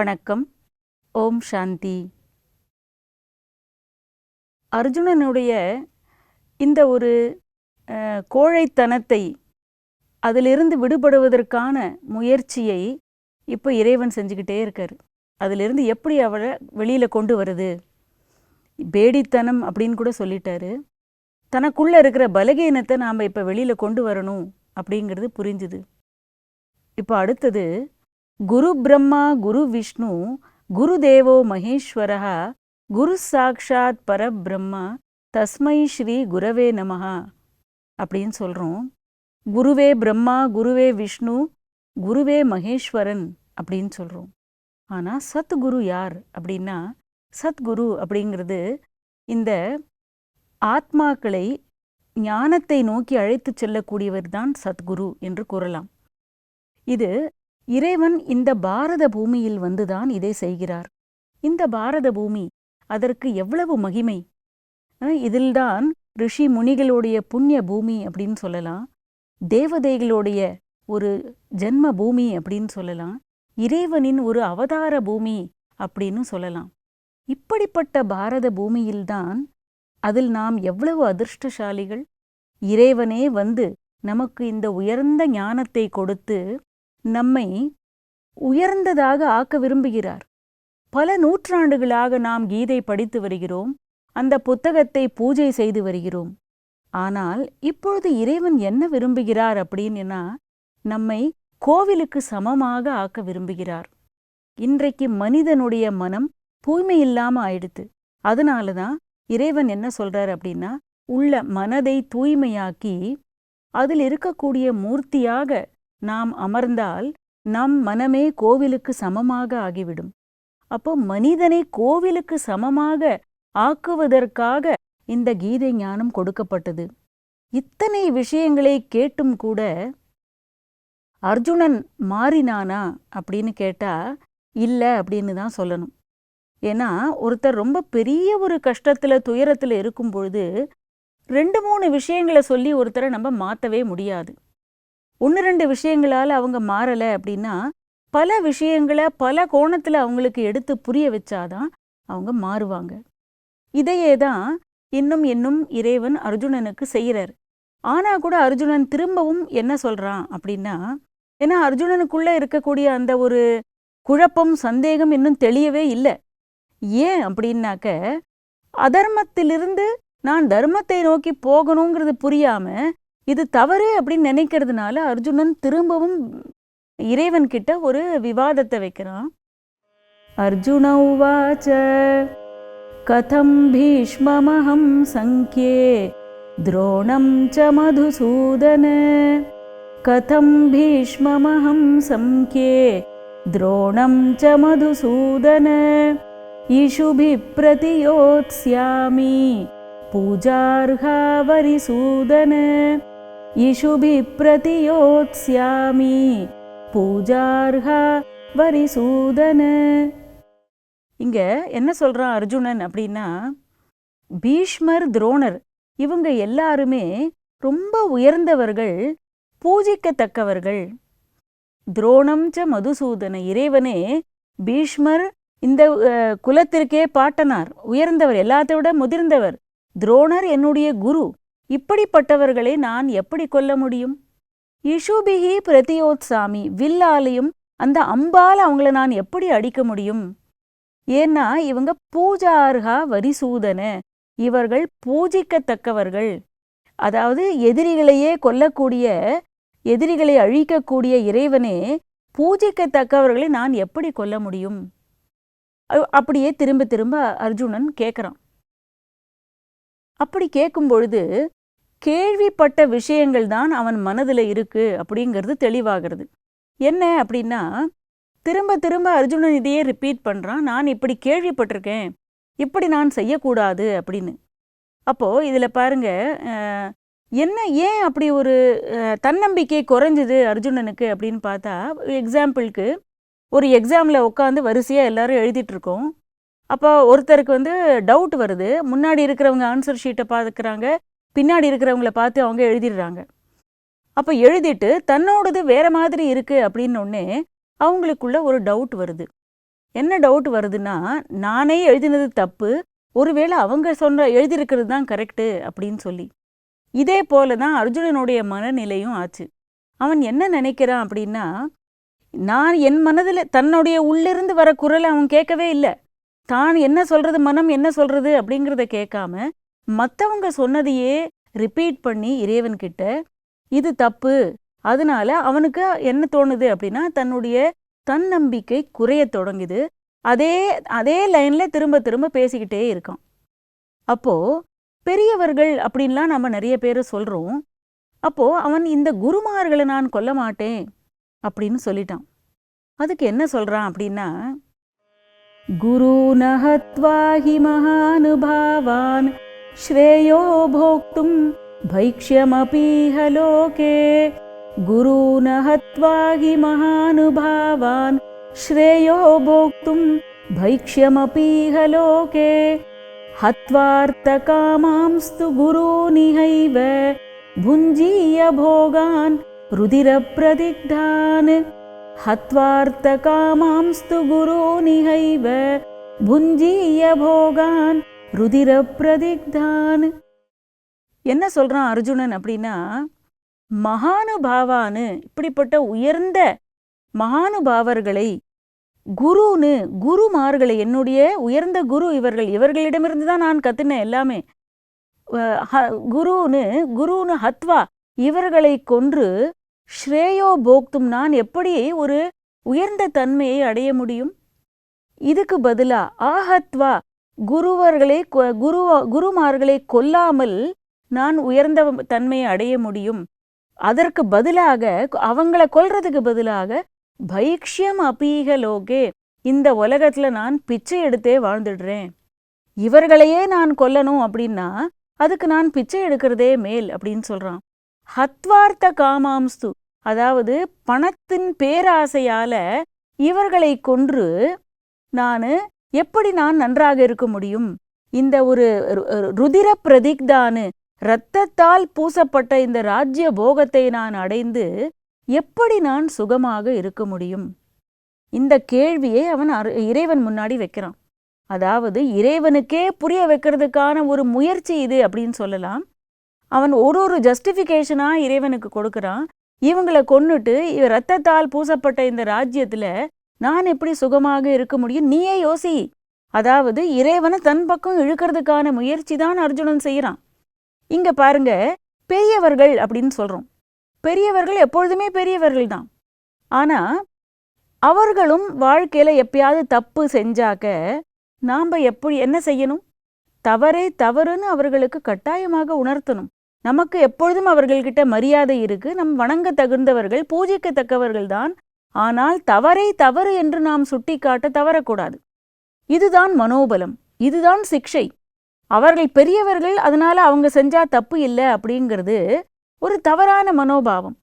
வணக்கம். ஓம் சாந்தி. அர்ஜுனனுடைய இந்த ஒரு கோழைத்தனத்தை அதிலிருந்து விடுபடுவதற்கான முயற்சியை இப்போ இறைவன் செஞ்சுக்கிட்டே இருக்கார். அதிலிருந்து எப்படி அவளை வெளியில் கொண்டு வருது? பேடித்தனம் அப்படின்னு கூட சொல்லிட்டாரு. தனக்குள்ளே இருக்கிற பலகீனத்தை நாம் இப்போ வெளியில் கொண்டு வரணும் அப்படிங்கிறது புரிஞ்சுது. இப்போ அடுத்தது குரு பிரம்மா குரு விஷ்ணு குரு தேவோ குரு சாக்ஷாத் பரபிரம்மா தஸ்மை ஸ்ரீ குரவே நமஹா அப்படின்னு சொல்கிறோம் குருவே பிரம்மா குருவே விஷ்ணு குருவே மகேஸ்வரன் அப்படின்னு சொல்கிறோம் ஆனால் சத்குரு யார் அப்படின்னா சத்குரு அப்படிங்கிறது இந்த ஆத்மாக்களை ஞானத்தை நோக்கி அழைத்துச் செல்லக்கூடியவர் தான் சத்குரு என்று கூறலாம். இது இறைவன் இந்த பாரத பூமியில் வந்துதான் இதை செய்கிறார். இந்த பாரத பூமி அதற்கு எவ்வளவு மகிமை? இதில்தான் ரிஷி முனிகளுடைய புண்ணிய பூமி அப்படின்னு சொல்லலாம். தேவதைகளுடைய ஒரு ஜென்ம பூமி அப்படின்னு சொல்லலாம். இறைவனின் ஒரு அவதார பூமி அப்படின்னு சொல்லலாம். இப்படிப்பட்ட பாரத பூமியில்தான் அதில் நாம் எவ்வளவு அதிர்ஷ்டசாலிகள்? இறைவனே வந்து நமக்கு இந்த உயர்ந்த ஞானத்தை கொடுத்து நம்மை உயர்ந்ததாக ஆக்க விரும்புகிறார். பல நூற்றாண்டுகளாக நாம் கீதை படித்து வருகிறோம். அந்த புத்தகத்தை பூஜை செய்து வருகிறோம். ஆனால் இப்பொழுது இறைவன் என்ன விரும்புகிறார் அப்படின்னா நம்மை கோவிலுக்கு சமமாக ஆக்க விரும்புகிறார். இன்றைக்கு மனிதனுடைய மனம் தூய்மை இல்லாம ஆயிடுத்து அதனால தான் இறைவன் என்ன சொல்றார் அப்படின்னா உள்ள மனதை தூய்மையாக்கி அதில் இருக்கக்கூடிய மூர்த்தியாக நாம் அமர்ந்தால் நம் மனமே கோவிலுக்கு சமமாக ஆகிவிடும். அப்போ மனிதனை கோவிலுக்கு சமமாக ஆக்குவதற்காக இந்த கீதை ஞானம் கொடுக்கப்பட்டது. இத்தனை விஷயங்களை கேட்டும் கூட அர்ஜுனன் மாறினானா அப்படின்னு கேட்டா இல்ல அப்படின்னு தான் சொல்லணும். ஏன்னா ஒருத்தர் ரொம்ப பெரிய ஒரு கஷ்டத்துல துயரத்துல இருக்கும் பொழுது ரெண்டு மூணு விஷயங்களை சொல்லி ஒருத்தரை நம்ம மாத்தவே முடியாது. ஒன்று ரெண்டு விஷயங்களால் அவங்க மாறலை அப்படின்னா பல விஷயங்களை பல கோணத்தில் அவங்களுக்கு எடுத்து புரிய வச்சாதான் அவங்க மாறுவாங்க. இதையே தான் இன்னும் இன்னும் இறைவன் அர்ஜுனனுக்கு செய்கிறார் ஆனா கூட அர்ஜுனன் திரும்பவும் என்ன சொல்றான் அப்படின்னா ஏன்னா அர்ஜுனனுக்குள்ளே இருக்கக்கூடிய அந்த ஒரு குழப்பம் சந்தேகம் இன்னும் தெளியவே இல்லை. ஏன் அப்படின்னாக்க அதர்மத்திலிருந்து நான் தர்மத்தை நோக்கி போகணுங்கிறது புரியாம இது தவறு அப்படின்னு நினைக்கிறதுனால அர்ஜுனன் திரும்பவும் இறைவன் கிட்ட ஒரு விவாதத்தை வைக்கிறான் அர்ஜுன உவாச்ச கதம் பீஷ்மமஹம் சங்கே துரோணம் ச மதுசூதன கதம் பீஷ்மமஹம் சங்கே द्रोणं च मधुसूदन ईशुभिः प्रतियोत्स्यामि पूजार्हा वरिसूदन ईशुभिः प्रतियोत्स्यामि பூஜார்ஹா வரிசூதன இங்க என்ன சொல்றான் அர்ஜுனன் அப்படின்னா பீஷ்மர் துரோணர் இவங்க எல்லாருமே ரொம்ப உயர்ந்தவர்கள் பூஜிக்கத்தக்கவர்கள் துரோணம் ச மதுசூதன இறைவனே பீஷ்மர் இந்த அஹ், குலத்திற்கே பாட்டனார் உயர்ந்தவர் எல்லாத்தையும் விட முதிர்ந்தவர் துரோணர் என்னுடைய குரு இப்படிப்பட்டவர்களை நான் எப்படி கொல்ல முடியும்? இஷுபிகி பிரதியோத்சாமி வில்லாலையும் அந்த அம்பால் அவங்கள நான் எப்படி அடிக்க முடியும்? ஏன்னா இவங்க பூஜார்ஹா வரிசூதன. இவர்கள் பூஜிக்கத்தக்கவர்கள். அதாவது எதிரிகளையே கொல்லக்கூடிய எதிரிகளை அழிக்கக்கூடிய இறைவனே பூஜிக்கத்தக்கவர்களை நான் எப்படி கொல்ல முடியும்? அப்படியே திரும்ப திரும்ப அர்ஜுனன் கேட்குறான் அப்படி கேட்கும் பொழுது கேள்விப்பட்ட விஷயங்கள் தான் அவன் மனதில் இருக்கு அப்படிங்கிறது தெளிவாகிறது. என்ன அப்படின்னா திரும்ப திரும்ப அர்ஜுனன் இதையே ரிப்பீட் பண்ணுறான் நான் இப்படி கேள்விப்பட்டிருக்கேன் இப்படி நான் செய்யக்கூடாது அப்படின்னு. அப்போது இதில் பாருங்க என்ன ஏன் அப்படி ஒரு தன்னம்பிக்கை குறைஞ்சிது அர்ஜுனனுக்கு அப்படின்னு பார்த்தா எக்ஸாம்பிளுக்கு ஒரு எக்ஸாமில் உட்காந்து வரிசையாக எல்லோரும் எழுதிட்டுருக்கோம் அப்போ ஒருத்தருக்கு வந்து டவுட் வருது. முன்னாடி இருக்கிறவங்க ஆன்சர் ஷீட்டை பார்க்குறாங்க. பின்னாடி இருக்கிறவங்கள பார்த்து அவங்க எழுதிடுறாங்க. அப்போ எழுதிட்டு தன்னோடது வேற மாதிரி இருக்கு அப்படின்னொடனே அவங்களுக்குள்ள ஒரு டவுட் வருது. என்ன டவுட் வருதுன்னா நானே எழுதினது தப்பு ஒருவேளை அவங்க சொன்ன எழுதியிருக்கிறது தான் கரெக்டு அப்படின்னு சொல்லி. இதே போல தான் அர்ஜுனனுடைய மனநிலையும் ஆச்சு. அவன் என்ன நினைக்கிறான் அப்படின்னா நான் என் மனதில் தன்னுடைய உள்ளிருந்து வர குரலை அவன் கேட்கவே இல்லை. தான் என்ன சொல்றது மனம் என்ன சொல்றது அப்படிங்கிறத கேட்காம மற்றவங்க சொன்னதையே ரிப்பீட் பண்ணி இறைவன்கிட்ட இது தப்பு. அதனால அவனுக்கு என்ன தோணுது அப்படின்னா தன்னுடைய தன்னம்பிக்கை குறைய தொடங்குது. அதே அதே லைன்ல திரும்ப திரும்ப பேசிக்கிட்டே இருக்கான். அப்போ பெரியவர்கள் அப்படின்லாம் நம்ம நிறைய பேர் சொல்றோம். அப்போ அவன் இந்த குருமார்களை நான் கொல்ல மாட்டேன் அப்படின்னு சொல்லிட்டான். அதுக்கு என்ன சொல்றான் அப்படின்னா குரு நகத்வாகி மகானுபாவான் श्रेयो भोक्तुं भैक्ष्यमपीह लोके गुरून हत्वा हि महानुभावान् श्रेयो भोक्तुं भैक्ष्यमपीह लोके हत्वार्थकामांस्तु गुरूनिहैव भुञ्जीय भोगान् रुधिरप्रदिग्धान्। हत्वार्थकामांस्तु गुरूनिहैव भुञ्जीय भोगान् ருதிர பிரதிக்தான். என்ன சொல்கிறான் அர்ஜுனன் அப்படின்னா மகானுபாவானு இப்படிப்பட்ட உயர்ந்த மகானுபாவர்களை குருன்னு குருமார்களை என்னுடைய உயர்ந்த குரு இவர்கள் இவர்களிடமிருந்து தான் நான் கத்துனேன் எல்லாமே. குருன்னு குருன்னு ஹத்வா இவர்களை கொன்று ஸ்ரேயோ போக்தும் நான் எப்படி ஒரு உயர்ந்த தன்மையை அடைய முடியும்? இதுக்கு பதிலா ஆஹத்வா குருவர்களை குரு குருமார்களை கொல்லாமல் நான் உயர்ந்த தன்மையை அடைய முடியும். அதற்கு பதிலாக அவங்கள கொல்றதுக்கு பதிலாக பைக்ஷியம் அபீகலோகே இந்த உலகத்துல நான் பிச்சை எடுத்தே வாழ்ந்துடுறேன். இவர்களையே நான் கொல்லணும் அப்படின்னா அதுக்கு நான் பிச்சை எடுக்கிறதே மேல் அப்படின்னு சொல்றான். ஹத்வார்த்த காமாம்ஸ்து அதாவது பணத்தின் பேராசையால இவர்களை கொன்று நான் எப்படி நான் நன்றாக இருக்க முடியும்? இந்த ஒரு ருதிர பிரதிக்தானு இரத்தத்தால் பூசப்பட்ட இந்த ராஜ்ய போகத்தை நான் அடைந்து எப்படி நான் சுகமாக இருக்க முடியும்? இந்த கேள்வியை அவன் இறைவன் முன்னாடி வைக்கிறான். அதாவது இறைவனுக்கே புரிய வைக்கிறதுக்கான ஒரு முயற்சி இது அப்படின்னு சொல்லலாம். அவன் ஒரு ஒரு ஜஸ்டிஃபிகேஷனாக இறைவனுக்கு கொடுக்குறான். இவங்களை கொன்னுட்டு இரத்தத்தால் பூசப்பட்ட இந்த ராஜ்யத்தில் நான் எப்படி சுகமாக இருக்க முடியும்? நீயே யோசி. அதாவது இறைவனை தன் பக்கம் இழுக்கிறதுக்கான முயற்சி தான் அர்ஜுனன் செய்யறான் இங்க பாருங்க பெரியவர்கள் அப்படின்னு சொல்றோம். பெரியவர்கள் எப்பொழுதுமே பெரியவர்கள் தான். ஆனா அவர்களும் வாழ்க்கையில எப்பயாவது தப்பு செஞ்சாக்க நாம எப்படி என்ன செய்யணும்? தவறே தவறுன்னு அவர்களுக்கு கட்டாயமாக உணர்த்தணும். நமக்கு எப்பொழுதும் அவர்கள்கிட்ட மரியாதை இருக்கு. நம் வணங்க தகுந்தவர்கள் பூஜிக்கத்தக்கவர்கள் தான் ஆனால் தவறை தவறு என்று நாம் சுட்டிக்காட்ட தவறக்கூடாது. இதுதான் மனோபலம் இதுதான் சிக்ஷை. அவர்கள் பெரியவர்கள் அதனால அவங்க செஞ்சா தப்பு இல்லை அப்படிங்கிறது ஒரு தவறான மனோபாவம்.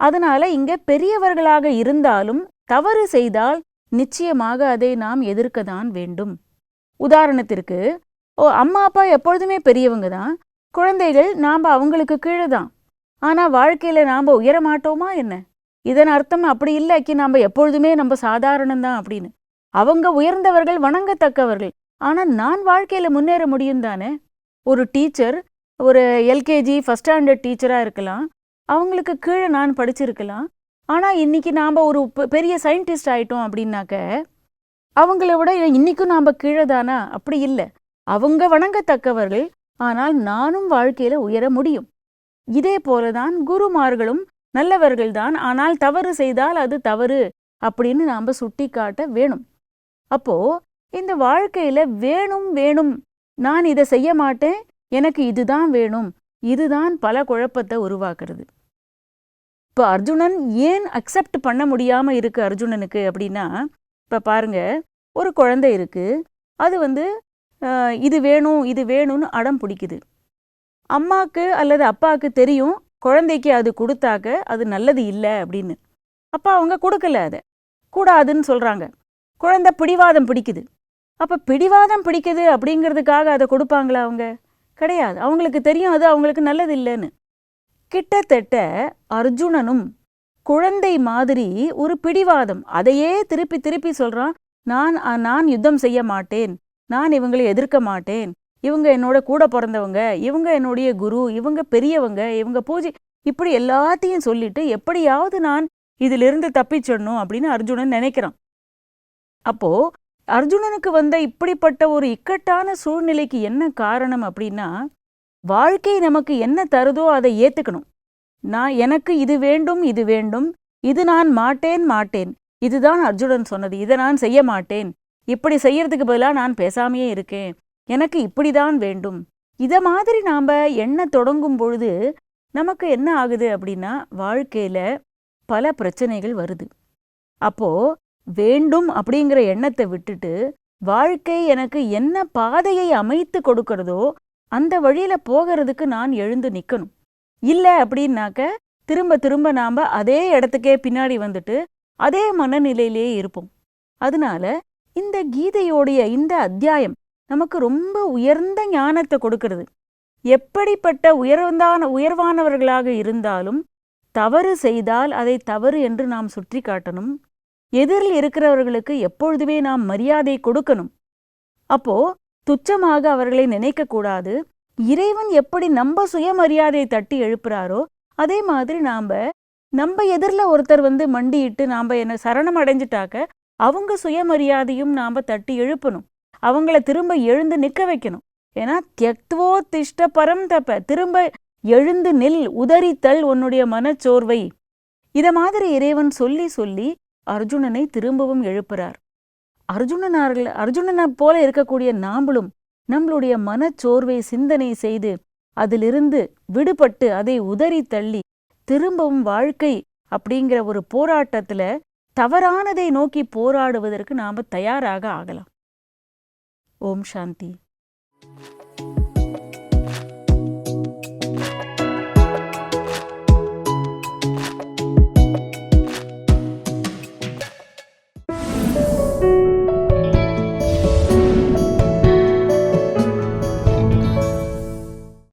அதனால இங்க பெரியவர்களாக இருந்தாலும் தவறு செய்தால் நிச்சயமாக அதை நாம் எதிர்க்க தான் வேண்டும். உதாரணத்திற்கு ஓ அம்மா அப்பா எப்பொழுதுமே பெரியவங்க தான். குழந்தைகள் நாம் அவங்களுக்கு கீழே தான். ஆனா வாழ்க்கையில நாம் உயர மாட்டோமா என்ன? இதன் அர்த்தம் அப்படி இல்லைக்கு நாம் எப்பொழுதுமே நம்ம சாதாரணம்தான் அப்படின்னு. அவங்க உயர்ந்தவர்கள் வணங்கத்தக்கவர்கள். ஆனால் நான் வாழ்க்கையில் முன்னேற முடியும் தானே? ஒரு டீச்சர் ஒரு எல்கேஜி ஃபஸ்ட் ஸ்டாண்டர்ட் டீச்சராக இருக்கலாம். அவங்களுக்கு கீழே நான் படிச்சிருக்கலாம். ஆனால் இன்றைக்கி நாம் ஒரு பெரிய சயின்டிஸ்ட் ஆகிட்டோம் அப்படின்னாக்க அவங்கள விட இன்றைக்கும் நாம் கீழே தானா? அப்படி இல்லை. அவங்க வணங்கத்தக்கவர்கள் ஆனால் நானும் வாழ்க்கையில் உயர முடியும். இதே போல தான் குருமார்களும் நல்லவர்கள்தான் ஆனால் தவறு செய்தால் அது தவறு அப்படின்னு நாம் சுட்டி காட்ட வேணும். அப்போ இந்த வாழ்க்கையில வேணும் வேணும் நான் இதை செய்ய மாட்டேன் எனக்கு இதுதான் வேணும் இதுதான் பல குழப்பத்தை உருவாக்குறது. இப்போ அர்ஜுனன் ஏன் அக்செப்ட் பண்ண முடியாம இருக்கு அர்ஜுனனுக்கு அப்படின்னா இப்போ பாருங்க ஒரு குழந்தை இருக்கு அது வந்து இது வேணும் இது வேணும்னு அடம் பிடிக்குது. அம்மாக்கு அல்லது அப்பாவுக்கு தெரியும் குழந்தைக்கு அது கொடுத்தாக்க அது நல்லது இல்லை அப்படின்னு. அப்பா அவங்க கொடுக்கல அதை. கூடாதுன்னு சொல்கிறாங்க குழந்தை பிடிவாதம் பிடிக்குது. அப்போ பிடிவாதம் பிடிக்குது அப்படிங்கிறதுக்காக அதை கொடுப்பாங்களா அவங்க? கிடையாது. அவங்களுக்கு தெரியும் அது அவங்களுக்கு நல்லது இல்லைன்னு. கிட்டத்தட்ட அர்ஜுனனும் குழந்தை மாதிரி ஒரு பிடிவாதம். அதையே திருப்பி திருப்பி சொல்கிறான் நான் நான் யுத்தம் செய்ய மாட்டேன். நான் இவங்களை எதிர்க்க மாட்டேன். இவங்க என்னோட கூட பிறந்தவங்க இவங்க என்னுடைய குரு இவங்க பெரியவங்க இவங்க பூஜை இப்படி எல்லாத்தையும் சொல்லிட்டு எப்படியாவது நான் இதிலிருந்து தப்பிச்சிடணும் அப்படின்னு அர்ஜுனன் நினைக்கிறான். அப்போ அர்ஜுனனுக்கு வந்த இப்படிப்பட்ட ஒரு இக்கட்டான சூழ்நிலைக்கு என்ன காரணம் அப்படின்னா வாழ்க்கை நமக்கு என்ன தருதோ அதை ஏத்துக்கணும். நான் எனக்கு இது வேண்டும் இது வேண்டும் இது நான் மாட்டேன் மாட்டேன் இதுதான் அர்ஜுனன் சொன்னது இதை நான் செய்ய மாட்டேன் இப்படி செய்யறதுக்கு பதிலாக நான் பேசாமையே இருக்கேன் எனக்கு இப்படிதான் வேண்டும். இதை மாதிரி நாம் எண்ண தொடங்கும் பொழுது நமக்கு என்ன ஆகுது அப்படின்னா வாழ்க்கையில் பல பிரச்சனைகள் வருது. அப்போ வேண்டும் அப்படிங்கிற எண்ணத்தை விட்டுட்டு வாழ்க்கை எனக்கு என்ன பாதையை அமைத்து கொடுக்கறதோ அந்த வழியில் போகிறதுக்கு நான் எழுந்து நிற்கணும் இல்லை அப்படின்னாக்க திரும்ப திரும்ப நாம் அதே இடத்துக்கே பின்னாடி வந்துட்டு அதே மனநிலையிலேயே இருப்போம். அதனால இந்த கீதையோடைய இந்த அத்தியாயம் நமக்கு ரொம்ப உயர்ந்த ஞானத்தை கொடுக்கிறது. எப்படிப்பட்ட உயர்ந்தான உயர்வானவர்களாக இருந்தாலும் தவறு செய்தால் அதை தவறு என்று நாம் சுற்றி காட்டணும் எதிரில் இருக்கிறவர்களுக்கு எப்பொழுதுமே நாம் மரியாதை கொடுக்கணும். அப்போ துச்சமாக அவர்களை நினைக்கக்கூடாது. இறைவன் எப்படி நம்ம சுயமரியாதையை தட்டி எழுப்புறாரோ அதே மாதிரி நாம் நம்ம எதிரில் ஒருத்தர் வந்து மண்டியிட்டு நாம் என்ன சரணம் அடைஞ்சிட்டாக்க அவங்க சுயமரியாதையும் நாம் தட்டி எழுப்பணும். அவங்கள திரும்ப எழுந்து நிக்க வைக்கணும். ஏன்னா தியக்துவோ திஷ்ட பரம் தப்ப. திரும்ப எழுந்து நில் உதறித்தல் உன்னுடைய மனச்சோர்வை. இத மாதிரி இறைவன் சொல்லி சொல்லி அர்ஜுனனை திரும்பவும் எழுப்புறார். அர்ஜுனனார்கள் அர்ஜுனனை போல இருக்கக்கூடிய நாம்பளும் நம்மளுடைய மனச்சோர்வை சிந்தனை செய்து அதிலிருந்து விடுபட்டு அதை உதறி தள்ளி திரும்பவும் வாழ்க்கை அப்படிங்கிற ஒரு போராட்டத்துல தவறானதை நோக்கி போராடுவதற்கு நாம தயாராக ஆகலாம். ஓம் சாந்தி